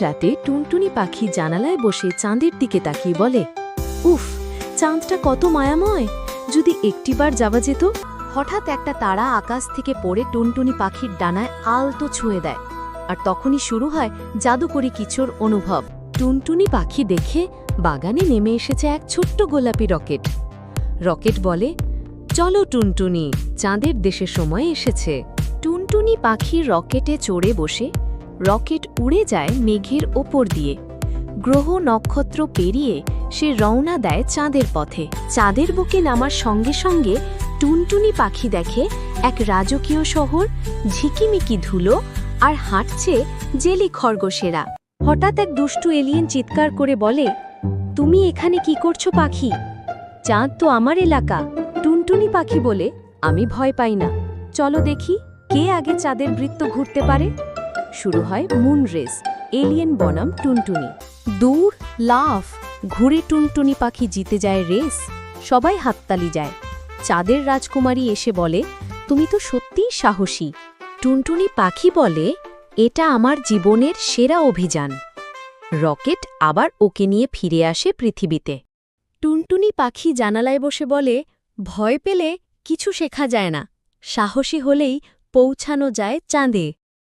রাতে টুনটুনি পাখি জানালায় বসে চাঁদের দিকে তাকিয়ে বলে, উফ, চাঁদটা কত মায়াময়। যদি একটিবার যাওয়া যেত, হঠাৎ একটা তারা আকাশ থেকে পড়ে টুনটুনি পাখির ডানায় আলতো ছুঁয়ে দেয়। আর তখনই শুরু হয় জাদুকরি কিচোর অনুভব। টুনটুনি পাখি দেখে বাগানে নেমে এসেছে এক ছোট্ট গোলাপি রকেট। রকেট বলে, চলো টুনটুনি, চাঁদের দেশে সময় এসেছে। টুনটুনি পাখির রকেটে চড়ে বসে রকেট উড়ে যায় মেঘের ওপর দিয়ে। গ্রহ নক্ষত্র পেরিয়ে সে রওনা দেয় চাঁদের পথে। চাঁদের বুকে নামার সঙ্গে সঙ্গে টুনটুনি পাখি দেখে এক রাজকীয় শহর, ঝিকিমিকি ধুলো আর হাঁটছে জেলি খরগোশেরা। হঠাৎ এক দুষ্টু এলিয়েন চিৎকার করে বলে, তুমি এখানে কি করছ পাখি? চাঁদ তো আমার এলাকা। টুনটুনি পাখি বলে, আমি ভয় পাই না। চলো দেখি, কে আগে চাঁদের বৃত্ত ঘুরতে পারে? শুরু হয় মুন রেস এলিয়েন বনাম টুনটুনি। দূর, লাফ, ঘুরে টুনটুনি পাখি জিতে যায় রেস সবাই হাততালি যায়। চাঁদের রাজকুমারী এসে বলে, তুমি তো সত্যিই সাহসী। টুনটুনি পাখি বলে, এটা আমার জীবনের সেরা অভিযান। রকেট আবার ওকে নিয়ে ফিরে আসে পৃথিবীতে। টুনটুনি পাখি জানালায় বসে বলে, ভয় পেলে কিছু শেখা যায় না। সাহসী হলেই পৌঁছানো যায় চাঁদে।